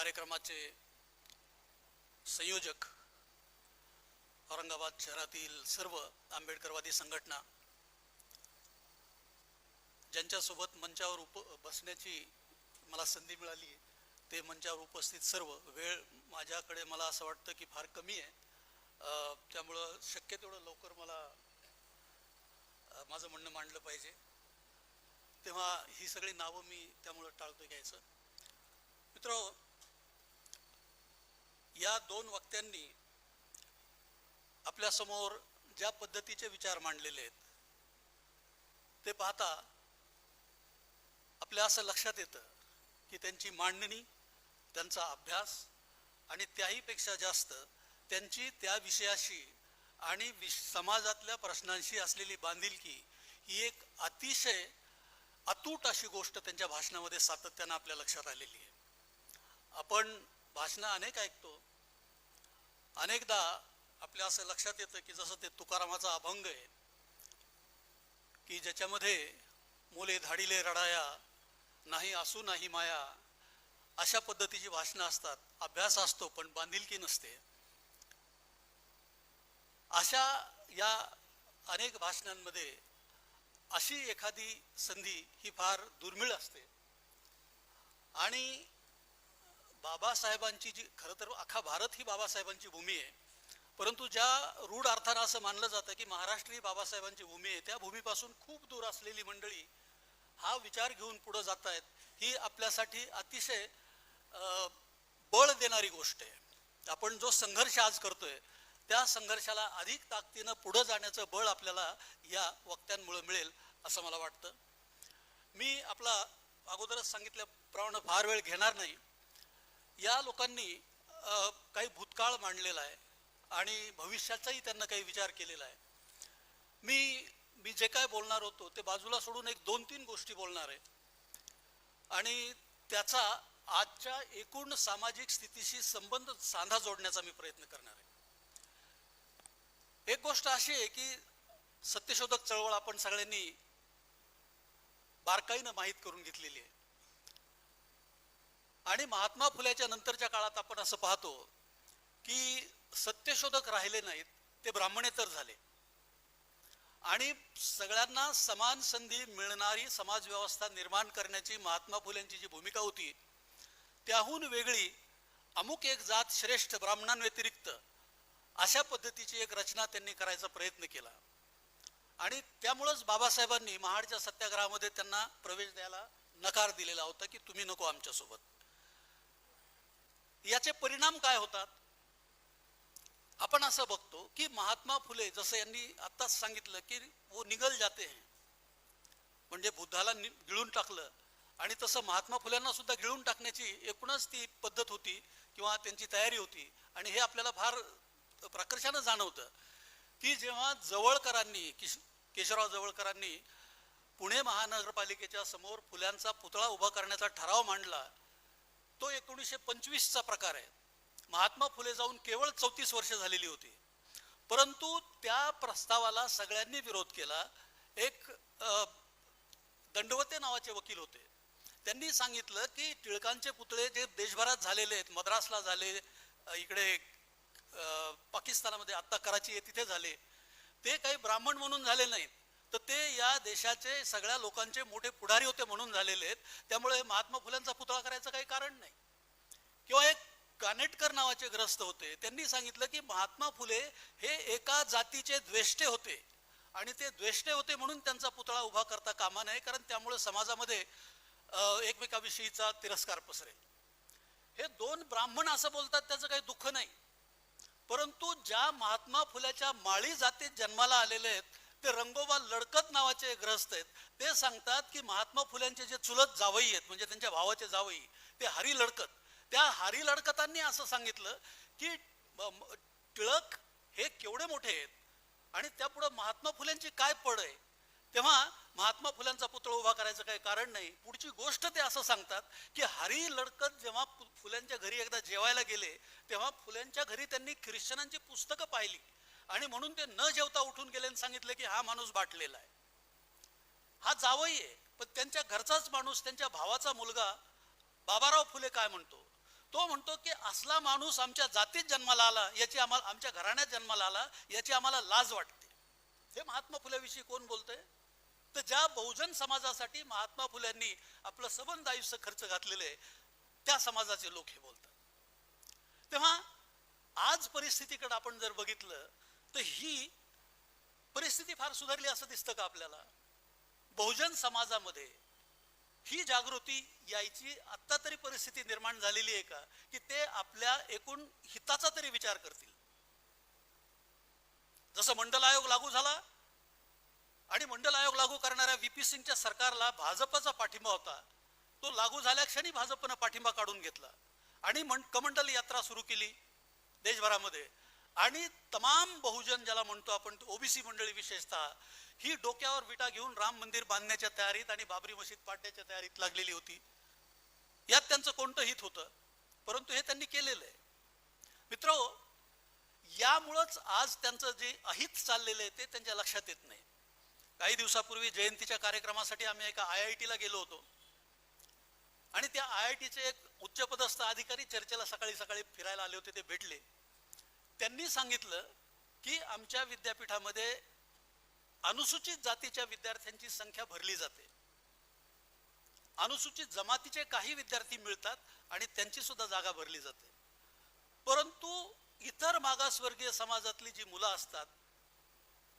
कार्यक्रमाचे संयोजक औरंगाबाद शहरातील सर्व आंबेडकरवादी संघटना ज्यांच्यासोबत मंचावर उप बसण्याची मला संधी मिळाली ते मंचावर उपस्थित सर्व वेळ माझ्याकडे मला असं वाटतं की फार कमी आहे. त्यामुळं शक्य तेवढं लवकर मला माझं म्हणणं मांडलं पाहिजे. तेव्हा ही सगळी नावं मी त्यामुळं टाळतो घ्यायचं. मित्र या दोन वक्त्यांनी आपल्यासमोर ज्या पद्धतीचे विचार मांडलेले आहेत ते पाहता आपल्या असं लक्षात येतं की त्यांची मांडणी त्यांचा अभ्यास आणि त्याहीपेक्षा जास्त त्यांची त्या विषयाशी आणि विश समाजातल्या प्रश्नांशी असलेली बांधिलकी ही एक अतिशय अतूट अशी गोष्ट त्यांच्या भाषणामध्ये सातत्यानं आपल्या लक्षात आलेली आहे. आपण भाषणं अनेक ऐकतो अनेकदा आपल्या असं लक्षात येतं की जसं ते तुकारामाचा अभंग आहे की ज्याच्यामध्ये मुले धाडिले रडाया नाही असू नाही माया अशा पद्धतीची भाषणं असतात अभ्यास असतो पण बांधिलकी नसते. अशा या अनेक भाषणांमध्ये अशी एखादी संधी ही फार दुर्मिळ असते. आणि बाबासाहेबांची जी खरं तर अख्खा भारत ही बाबासाहेबांची भूमी आहे. परंतु ज्या रूढ अर्थानं असं मानलं जातं की महाराष्ट्र ही बाबासाहेबांची भूमी आहे त्या भूमीपासून खूप दूर असलेली मंडळी हा विचार घेऊन पुढं जात आहेत ही आपल्यासाठी अतिशय बळ देणारी गोष्ट आहे. आपण जो संघर्ष आज करतोय त्या संघर्षाला अधिक ताकदीनं पुढं जाण्याचं बळ आपल्याला या वक्त्यांमुळे मिळेल असं मला वाटतं. मी आपला अगोदरच सांगितल्याप्रमाणे फार वेळ घेणार नाही. या लोकांनी काही भूतकाळ मांडलेला आहे आणि भविष्याचाही त्यांना काही विचार केलेला आहे. मी मी जे काय बोलणार होतो ते बाजूला सोडून एक दोन तीन गोष्टी बोलणार आहे. आणि त्याचा आजच्या एकूण सामाजिक स्थितीशी संबंध सांधा जोडण्याचा मी प्रयत्न करणार आहे. एक गोष्ट अशी आहे की सत्यशोधक चळवळ आपण सगळ्यांनी बारकाईनं माहीत करून घेतलेली आहे. आणि महात्मा फुल्याच्या नंतरच्या काळात आपण असं पाहतो की सत्यशोधक राहिले नाहीत ते ब्राह्मणेतर झाले. आणि सगळ्यांना समान संधी मिळणारी समाज व्यवस्था निर्माण करण्याची महात्मा फुल्यांची जी भूमिका होती त्याहून वेगळी अमुक एक जात श्रेष्ठ ब्राह्मणांव्यतिरिक्त अशा पद्धतीची एक रचना त्यांनी करायचा प्रयत्न केला. आणि त्यामुळंच बाबासाहेबांनी महाडच्या सत्याग्रहामध्ये त्यांना प्रवेश द्यायला नकार दिलेला होता की तुम्ही नको आमच्यासोबत. याचे परिणाम काय होतात? आपण असं बघतो की महात्मा फुले जसं यांनी आत्ताच सांगितलं की वो निगल जाते हैं. म्हणजे बुद्धाला गिळून टाकलं. आणि तसं महात्मा फुल्यांना सुद्धा गिळून टाकण्याची एकूणच ती पद्धत होती किंवा त्यांची तयारी होती. आणि हे आपल्याला फार प्रकर्षानं जाणवतं की जेव्हा जवळकरांनी किश केशवराव जवळकरांनी पुणे महानगरपालिकेच्या समोर फुल्यांचा पुतळा उभा करण्याचा ठराव मांडला तो एकोणीसशे पंचवीसचा प्रकार आहे. महात्मा फुले जाऊन केवळ चौतीस वर्ष झालेली होती. परंतु त्या प्रस्तावाला सगळ्यांनी विरोध केला. एक दंडवते नावाचे वकील होते. त्यांनी सांगितलं की टिळकांचे पुतळे जे देशभरात झालेले आहेत मद्रासला झाले इकडे पाकिस्तानामध्ये आत्ता कराची आहे तिथे झाले. ते काही ब्राह्मण म्हणून झाले नाहीत. तर ते या देशाचे सगळ्या लोकांचे मोठे पुढारी होते म्हणून झालेले आहेत. त्यामुळे महात्मा फुल्यांचा पुतळा करायचं काही कारण नाही. किंवा एक कानेटकर नावाचे ग्रस्त होते. त्यांनी सांगितलं की महात्मा फुले हे एका जातीचे द्वेष्टे होते. आणि ते द्वेष्टे होते म्हणून त्यांचा पुतळा उभा करता कामा नये कारण त्यामुळे समाजामध्ये एकमेकाविषयीचा तिरस्कार पसरेल. हे दोन ब्राह्मण असं बोलतात त्याचं काही दुःख नाही. परंतु ज्या महात्मा फुल्याच्या माळी जातीत जन्माला आलेले आहेत ते रंगोबा लडकत नावाचे ग्रस्त आहेत. ते सांगतात की महात्मा फुल्यांचे जे चुलत जावई आहेत म्हणजे त्यांच्या भावाचे जावई ते हरी लडकत. त्या हरी लडकतांनी असं सांगितलं की टिळक हे केवढे मोठे आहेत आणि त्यापुढं महात्मा फुल्यांची काय पड आहे? तेव्हा महात्मा फुल्यांचा पुतळा उभा करायचं काही कारण नाही. पुढची गोष्ट ते असं सांगतात की हरी लडकत जेव्हा फुल्यांच्या घरी एकदा जेवायला गेले तेव्हा फुल्यांच्या घरी त्यांनी ख्रिश्चनांची पुस्तकं पाहिली. आणि म्हणून ते न जेवता उठून त्यांनी सांगितलं की हा माणूस बाटलेला आहे. हा जावई आहे पण त्यांच्या घरचाच माणूस त्यांच्या भावाचा मुलगा बाबाराव फुले काय म्हणतो? तो म्हणतो की असला माणूस आमच्या जातीत जन्माला आला याची आम्हाला आमच्या घराण्यात जन्माला आला याची आम्हाला लाज वाटते. हे महात्मा फुल्याविषयी कोण बोलतंय? तर ज्या बहुजन समाजासाठी महात्मा फुल्यांनी आपलं सबंध आयुष्य खर्च घातलेलं आहे त्या समाजाचे लोक हे बोलतात. तेव्हा आज परिस्थितीकडे आपण जर बघितलं तर ही परिस्थिती फार सुधारली असं दिसतं का आपल्याला? बहुजन समाजामध्ये ही जागृती यायची आत्ता तरी परिस्थिती निर्माण झालेली आहे का? की ते आपल्या एकूण हिताचा तरी विचार करतील. जसं मंडल आयोग लागू झाला आणि मंडल आयोग लागू करणाऱ्या व्हीपी सिंगच्या सरकारला भाजपचा पाठिंबा होता. तो लागू झाल्या क्षणी भाजपनं पाठिंबा काढून घेतला. आणि मन कमंडल यात्रा सुरू केली. देशभरामध्ये आणि तमाम बहुजन ज्याला म्हणतो आपण ओबीसी मंडळी विशेषतः ही डोक्यावर विटा घेऊन राम मंदिर बांधण्याच्या तयारीत आणि बाबरी मशीद पाडण्याच्या तयारीत लागलेली होती. यात त्यांचं कोणतं हित होतं? परंतु हे त्यांनी केलेलं आहे. मित्र यामुळंच आज त्यांचं जे अहित चाललेलं आहे ते त्यांच्या लक्षात येत नाही. काही दिवसापूर्वी जयंतीच्या कार्यक्रमासाठी आम्ही एका आय आय टीला गेलो होतो. आणि त्या आय आय टीचे एक उच्चपदस्थ अधिकारी चर्चेला सकाळी सकाळी फिरायला आले होते ते भेटले. त्यांनी सांगितलं की आमच्या विद्यापीठामध्ये अनुसूचित जातीच्या विद्यार्थ्यांची संख्या भरली जाते. अनुसूचित जमातीचे काही विद्यार्थी मिळतात आणि त्यांची सुद्धा जागा भरली जाते. परंतु इतर मागासवर्गीय समाजातली जी मुलं असतात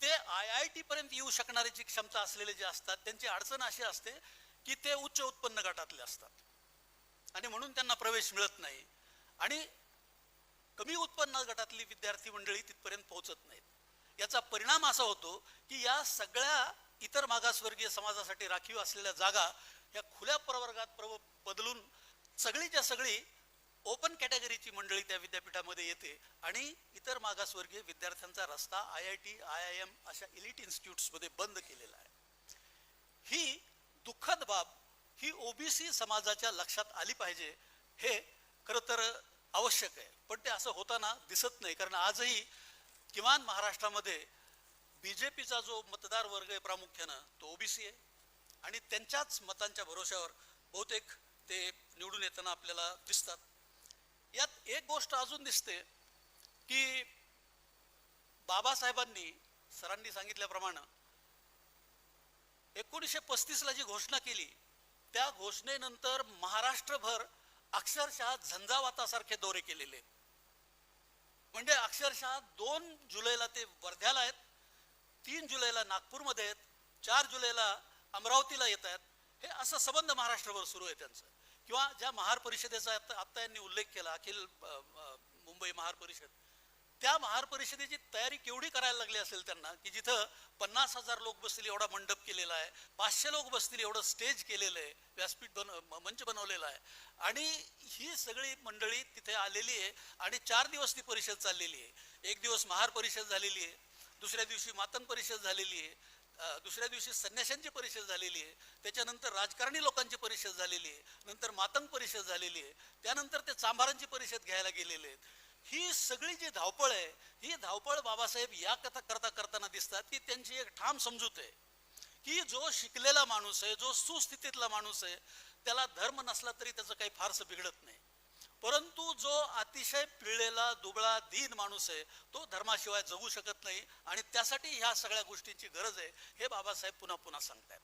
ते आय आय टी पर्यंत येऊ शकणारी जी क्षमता असलेले जे असतात त्यांची अडचण अशी असते की ते उच्च उत्पन्न गटातले असतात. आणि म्हणून त्यांना प्रवेश मिळत नाही. आणि कमी उत्पन्न गटातली विद्यार्थी मंडळी तिथपर्यंत पोहोचत नाहीत. याचा परिणाम असा होतो की या सगळ्या इतर मागासवर्गीय समाजासाठी राखीव असलेल्या जागा या खुल्या प्रवर्गात प्रव बदलून सगळीच्या सगळी ओपन कॅटेगरीची मंडळी त्या विद्यापीठामध्ये येते आणि इतर मागासवर्गीय विद्यार्थ्यांचा रस्ता I I T I I M अशा इलिट इन्स्टिट्यूट्समध्ये बंद केलेला आहे. ही दुःखद बाब ही ओबीसी समाजाच्या लक्षात आली पाहिजे हे खरं तर आवश्यक आहे. पण ते असं होताना दिसत नाही. कारण आजही किमान महाराष्ट्रामध्ये बीजेपीचा जो मतदार वर्ग आहे प्रामुख्यानं तो ओबीसी आहे. आणि त्यांच्याच मतांच्या भरोश्यावर बहुतेक ते निवडून येताना आपल्याला दिसतात. यात एक गोष्ट अजून दिसते की बाबासाहेबांनी सरांनी सांगितल्याप्रमाणे एकोणीसशे पस्तीसला जी घोषणा केली त्या घोषणेनंतर महाराष्ट्रभर अक्षरशः झंझावातासारखे दौरे केलेले आहेत. म्हणजे अक्षरशः दोन जुलैला ते वर्ध्याला आहेत तीन जुलैला नागपूरमध्ये आहेत चार जुलैला अमरावतीला येत आहेत. हे असं संबंध महाराष्ट्रभर सुरू आहे त्यांचं. किंवा ज्या महार परिषदेचा आता आत्ता यांनी उल्लेख केला अखिल मुंबई महार परिषद त्या महार परिषदेची तयारी केवढी करायला लागली असेल त्यांना की जिथं पन्नास हजार लोक बसतील एवढा मंडप केलेला आहे पाचशे लोक बसतील एवढं स्टेज केलेलं आहे व्यासपीठ बन मंच बनवलेला आहे. आणि ही सगळी मंडळी तिथे आलेली आहे आणि चार दिवस ती परिषद चाललेली आहे. एक दिवस महार परिषद झालेली आहे दुसऱ्या दिवशी मातंग परिषद झालेली आहे दुसऱ्या दिवशी संन्याशांची परिषद झालेली आहे त्याच्यानंतर राजकारणी लोकांची परिषद झालेली आहे नंतर मातंग परिषद झालेली आहे त्यानंतर ते चांभारांची परिषद घ्यायला गेलेले आहेत. ही सगळी जी धावपळ आहे ही धावपळ बाबासाहेब या कथा करता करताना दिसतात की त्यांची एक ठाम समजूत आहे की जो शिकलेला माणूस आहे जो सुस्थितीतला माणूस आहे त्याला धर्म नसला तरी त्याचं काही फारसं बिघडत नाही. परंतु जो अतिशय पिळलेला दुबळा दीन माणूस आहे तो धर्माशिवाय जगू शकत नाही आणि त्यासाठी ह्या सगळ्या गोष्टींची गरज आहे हे बाबासाहेब पुन्हा पुन्हा सांगतायत.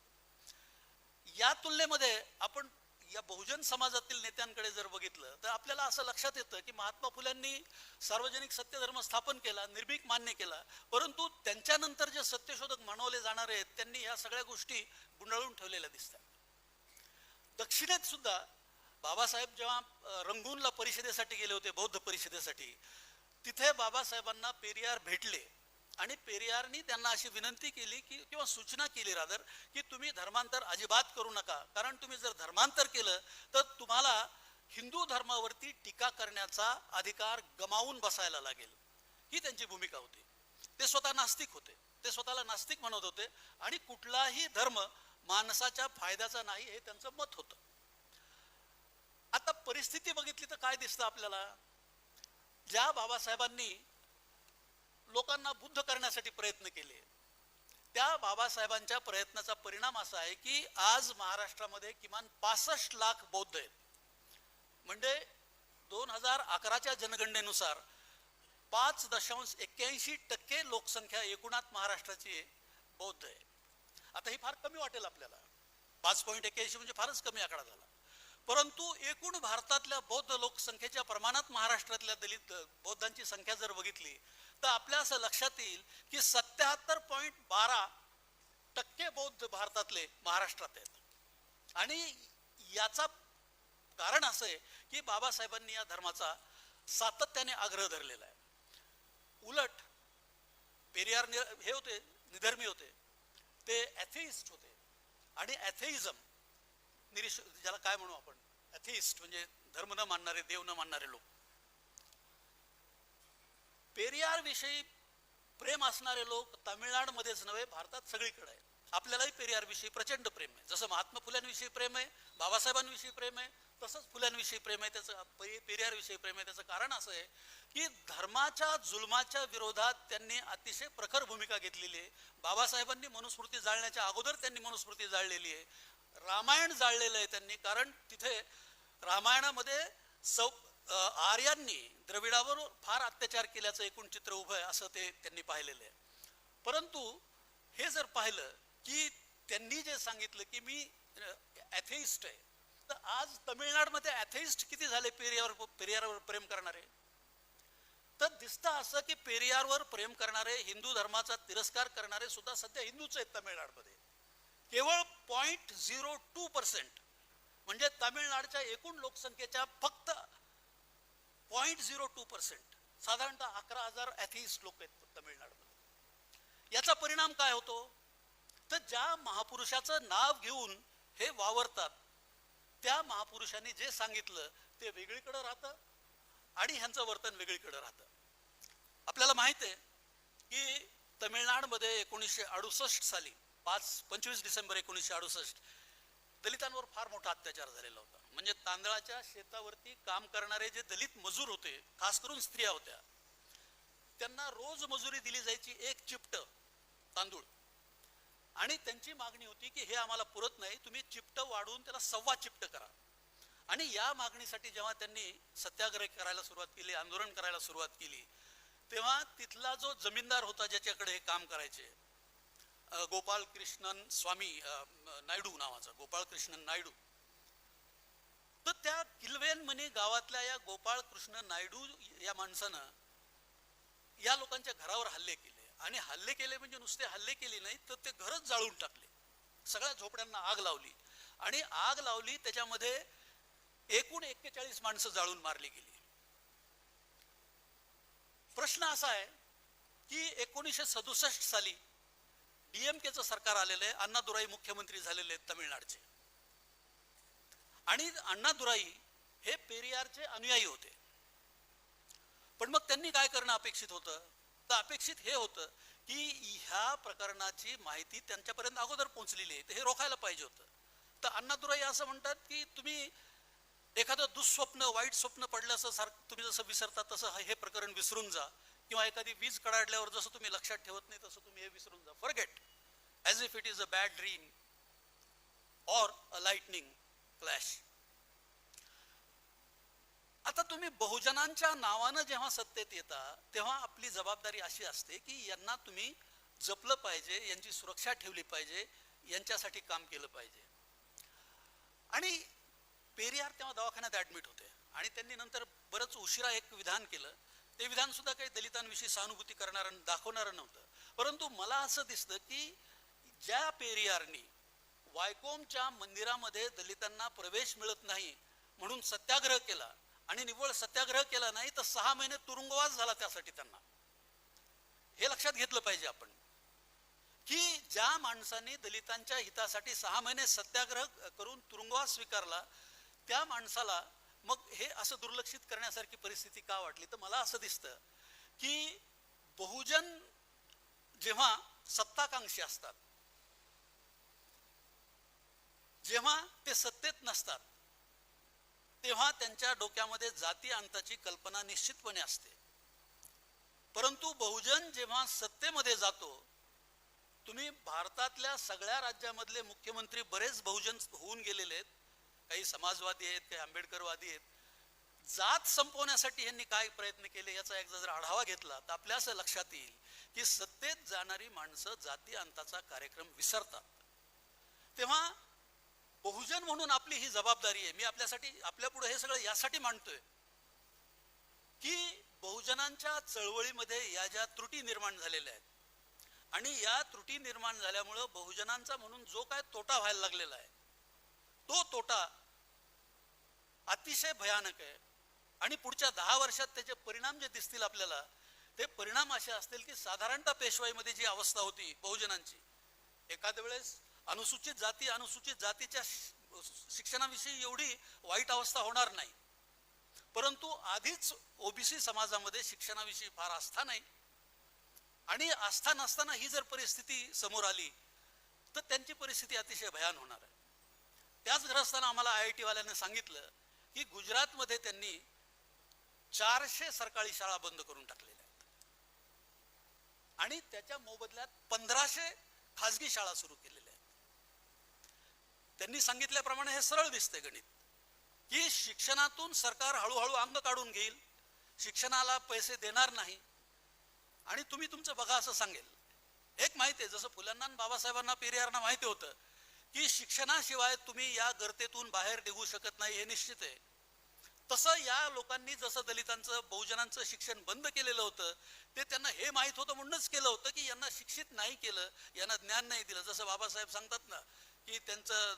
या तुलनेमध्ये आपण या बहुजन समाजातील नेत्यांकडे जर बघितलं तर आपल्याला असं लक्षात येतं की महात्मा फुल्यांनी सार्वजनिक सत्यधर्म स्थापन केला निर्भीक मान्य केला. परंतु त्यांच्यानंतर जे सत्यशोधक म्हणवले जाणारे आहेत त्यांनी या सगळ्या गोष्टी गुंडाळून ठेवलेल्या दिसतात. दक्षिणेत सुद्धा बाबासाहेब जेव्हा रंगूनला परिषदेसाठी गेले होते बौद्ध परिषदेसाठी तिथे बाबासाहेबांना पेरियार भेटले. आणि पेरियारनी त्यांना अशी विनंती केली की किंवा सूचना केली रादर की तुम्ही धर्मांतर अजिबात करू नका. कारण तुम्ही जर धर्मांतर केलं तर तुम्हाला हिंदू धर्मावरती टीका करण्याचा अधिकार गमावून बसायला लागेल. ही त्यांची भूमिका होती. ते स्वतः नास्तिक होते. ते स्वतःला नास्तिक म्हणत होते. आणि कुठलाही धर्म माणसाच्या फायद्याचा नाही हे त्यांचं मत होतं. आता परिस्थिती बघितली तर काय दिसतं आपल्याला? ज्या बाबासाहेबांनी लोकांना बुद्ध करण्यासाठी प्रयत्न केले. त्या बाबासाहेबांच्या प्रयत्नाचा परिणाम असा आहे की आज महाराष्ट्रामध्ये किमान पासष्ट लाख बौद्ध आहेत. म्हणजे दोन हजार अकराच्या जनगणनेनुसार पाच दशांश एक्क्याऐंशी टक्के लोकसंख्या एकूणात महाराष्ट्राची बौद्ध आहे. आता ही फार कमी वाटेल आपल्याला. पाच पॉईंट एक्क्याऐंशी म्हणजे फारच कमी आकडा झाला. परंतु एकूण भारतातल्या बौद्ध लोकसंख्येच्या प्रमाणात महाराष्ट्रातल्या दलित बौद्धांची संख्या जर बघितली तर आपल्या असं लक्षात येईल की सत्याहत्तर पॉईंट बारा टक्के बौद्ध भारतातले महाराष्ट्रात आहेत. आणि याचा कारण असं आहे की बाबासाहेबांनी या धर्माचा सातत्याने आग्रह धरलेला आहे. उलट पेरियार नि- हे होते निधर्मी होते. ते ॲथेइस्ट होते. आणि ॲथेइझम निरीश ज्याला काय म्हणू आपण? ॲथेइस्ट म्हणजे धर्म न मानणारे देव न मानणारे लोक. पेरियारविषयी प्रेम असणारे लोक तामिळनाडूमध्येच नव्हे भारतात सगळीकडे आहे आपल्यालाही पेरियारविषयी प्रचंड प्रेम आहे. जसं महात्मा फुल्यांविषयी प्रेम आहे बाबासाहेबांविषयी प्रेम आहे तसंच फुल्यांविषयी प्रेम आहे. त्याचं पे- पेरियारविषयी प्रेम आहे. त्याचं कारण असं आहे की धर्माच्या जुलमाच्या विरोधात त्यांनी अतिशय प्रखर भूमिका घेतलेली आहे. बाबासाहेबांनी मनुस्मृती जाळण्याच्या अगोदर त्यांनी मनुस्मृती जाळलेली आहे. रामायण जाळलेलं आहे त्यांनी कारण तिथे रामायणामध्ये सौ आर्यांनी द्रविडावर फार अत्याचार केल्याचं एकूण चित्र उभं आहे असं ते त्यांनी पाहिलेलं आहे. परंतु हे जर पाहिलं की त्यांनी जे सांगितलं की मी ॲथेइस्ट आहे तर आज तमिळनाडमध्ये ॲथेइस्ट किती झाले पेरियावर पेरियारवर प्रेम करणारे? तर दिसतं असं की पेरियारवर प्रेम करणारे हिंदू धर्माचा तिरस्कार करणारे सुद्धा सध्या हिंदूच आहेत तमिळनाडमध्ये. केवळ पॉईंट झिरो टू पर्सेंट म्हणजे तमिळनाडच्या एकूण लोकसंख्येच्या फक्त पॉईंट झिरो टू पर्सेंट साधारणतः अकरा हजार ॲथिस्ट लोक आहेत तमिळनाडूमध्ये याचा परिणाम काय होतो? तर ज्या महापुरुषाचं नाव घेऊन हे वावरतात त्या महापुरुषांनी जे सांगितलं ते वेगळीकडं राहतं आणि ह्यांचं वर्तन वेगळीकडं राहतं. आपल्याला माहीत आहे की तमिळनाडमध्ये एकोणीसशे अडुसष्ट साली पाच पंचवीस डिसेंबर एकोणीसशे अडुसष्ट दलितांवर फार मोठा अत्याचार झालेला होता. म्हणजे तांदळाच्या शेतावरती काम करणारे जे दलित मजूर होते खास करून स्त्रिया होत्या त्यांना रोज मजुरी दिली जायची एक चिपट तांदूळ. आणि त्यांची मागणी होती की हे आम्हाला पुरत नाही तुम्ही चिपट वाढवून त्याला सव्वा चिपट करा. आणि या मागणीसाठी जेव्हा त्यांनी सत्याग्रह करायला सुरुवात केली आंदोलन करायला सुरुवात केली तेव्हा तिथला जो जमीनदार होता ज्याच्याकडे हे काम करायचे गोपाळ गोपाल कृष्णन स्वामी नायडू नावाचा गोपाळ कृष्णन नायडू तर त्या किल्वेनमणी गावातल्या या गोपाळ कृष्ण नायडू या माणसानं या लोकांच्या घरावर हल्ले केले. आणि हल्ले केले म्हणजे नुसते हल्ले केले नाही तर ते घरच जाळून टाकले. सगळ्या झोपड्यांना आग लावली. आणि आग लावली त्याच्यामध्ये एकूण एक्केचाळीस माणसं जाळून मारली गेली. प्रश्न असा आहे की एकोणीसशे सदुसष्ट साली डीएमकेचं सरकार आलेलं आहे अण्णादुराई मुख्यमंत्री झालेले आहेत तमिळनाडचे. आणि अण्णादुराई हे पेरियारचे अनुयायी होते. पण मग त्यांनी काय करणं अपेक्षित होतं? तर अपेक्षित हे होतं की ह्या प्रकरणाची माहिती त्यांच्यापर्यंत अगोदर पोहोचलेली आहे. तर हे रोखायला पाहिजे होतं. तर अण्णादुराई असं म्हणतात की तुम्ही एखादं दुःस्वप्न वाईट स्वप्न पडल्यास सारखं तुम्ही जसं विसरता तसं हे प्रकरण विसरून जा. किंवा एखादी वीज कडाडल्यावर जसं तुम्ही लक्षात ठेवत नाही तसं तुम्ही हे विसरून जा. Forget as if it is a bad dream or a lightning clash आता तुम्ही बहुजनांच्या नावानं जेव्हा सत्तेत येता तेव्हा आपली जबाबदारी अशी असते की यांना तुम्ही जपलं पाहिजे यांची सुरक्षा ठेवली पाहिजे यांच्यासाठी काम केलं पाहिजे. आणि पेरियार तेव्हा दवाखान्यात ऍडमिट होते आणि त्यांनी नंतर बरंच उशिरा एक विधान केलं. ते विधान सुद्धा काही दलितांविषयी सहानुभूती करणारं दाखवणारं नव्हतं. परंतु मला असं दिसतं की ज्या पेरियारनी वायकोमच्या मंदिरामध्ये दलितांना प्रवेश मिळत नाही म्हणून सत्याग्रह केला. आणि निव्वळ सत्याग्रह केला नाही तर सहा महिने तुरुंगवास झाला त्यासाठी त्यांना. हे लक्षात घेतलं पाहिजे आपण. की ज्या माणसाने दलितांच्या हितासाठी सहा महिने सत्याग्रह करून तुरुंगवास स्वीकारला त्या माणसाला मग हे असं दुर्लक्षित करण्यासारखी परिस्थिती का वाटली? तर मला असं दिसतं की बहुजन जेव्हा सत्ताकांक्षी असतात जेव्हा ते सत्तेत नसतात तेव्हा त्यांच्या डोक्यामध्ये जाती अंताची कल्पना निश्चितपणे असते. परंतु बहुजन जेव्हा सत्तेमध्ये जातो तुम्ही भारतातल्या सगळ्या राज्यामधले मुख्यमंत्री बरेच बहुजन होऊन गेलेले आहेत. काही समाजवादी आहेत काही आंबेडकरवादी आहेत. जात संपवण्यासाठी यांनी काय प्रयत्न केले याचा एकदा जर आढावा घेतला तर आपल्या असं लक्षात येईल की सत्तेत जाणारी माणसं जाती अंताचा कार्यक्रम विसरतात. तेव्हा बहुजन म्हणून आपली ही जबाबदारी आहे. मी आपल्यासाठी आपल्या पुढे हे सगळं यासाठी मांडतोय की बहुजनांच्या चळवळीमध्ये या ज्या त्रुटी निर्माण झालेल्या आहेत आणि या त्रुटी निर्माण झाल्यामुळं बहुजनांचा म्हणून जो काय तोटा व्हायला लागलेला आहे तो तोटा अतिशय भयानक आहे. आणि पुढच्या दहा वर्षात त्याचे परिणाम जे दिसतील आपल्याला ते परिणाम असे असतील की साधारणतः पेशवाईमध्ये जी अवस्था होती बहुजनांची एखाद्या वेळेस अनुसूचित जाती अनुसूचित जातीच्या शिक्षणाविषयी एवढी वाईट अवस्था होणार नाही. परंतु आधीच ओबीसी समाजामध्ये शिक्षणाविषयी फार आस्था नाही. आणि आस्था नसताना ही जर परिस्थिती समोर आली तर त्यांची परिस्थिती अतिशय भयान होणार आहे. त्याच ग्रस्ताना आम्हाला आय आय टी वाल्याने सांगितलं की गुजरातमध्ये त्यांनी चारशे सरकारी शाळा बंद करून टाकलेल्या आहेत. आणि त्याच्या मोबदल्यात पंधराशे खाजगी शाळा सुरू केलेल्या आहेत. त्यांनी सांगितल्याप्रमाणे हे सरळ दिसते गणित. की शिक्षणातून सरकार हळूहळू अंग काढून घेईल शिक्षणाला पैसे देणार नाही. आणि तुम्ही तुमचं बघा असं सांगेल. एक माहिती आहे जसं फुलांना बाबासाहेबांना पेरियारना माहिती होतं की शिक्षणाशिवाय तुम्ही या गर्तेतून बाहेर निघू शकत नाही हे निश्चित आहे. तसं या लोकांनी जसं दलितांचं बहुजनांचं शिक्षण बंद केलेलं होतं ते त्यांना हे माहीत होतं म्हणूनच केलं होतं की यांना शिक्षित नाही केलं यांना ज्ञान नाही दिलं. जसं बाबासाहेब सांगतात ना की त्यांचं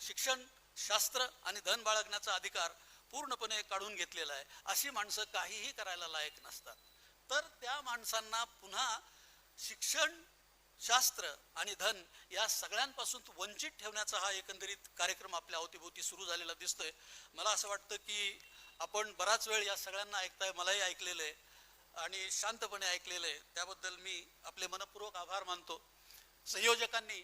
शिक्षण शास्त्र आणि धन बाळगण्याचा अधिकार पूर्णपणे काढून घेतलेला आहे. अशी माणसं काहीही करायला लायक नसतात. तर त्या माणसांना पुन्हा शिक्षण शास्त्र आणि धन या सगळ्यांपासून वंचित ठेवण्याचा हा एकंदरीत कार्यक्रम आपल्या अवतीभोवती सुरू झालेला दिसतोय. मला असं वाटतं की आपण बराच वेळ या सगळ्यांना ऐकताय मलाही ऐकलेलं आहे आणि शांतपणे ऐकलेलं आहे त्याबद्दल मी आपले मनपूर्वक आभार मानतो. संयोजकांनी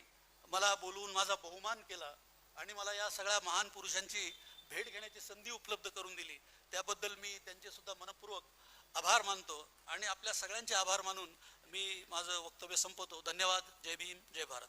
मला बोलवून माझा बहुमान केला आणि मला या सगळ्या महान पुरुषांची भेट घेण्याची संधी उपलब्ध करून दिली. त्याबद्दल मी त्यांचे सुद्धा मनपूर्वक आभार मानतो आणि आपल्या सगळ्यांचे आभार मानून मी माझं वक्तव्य संपवतो. धन्यवाद. जय भीम. जय भारत.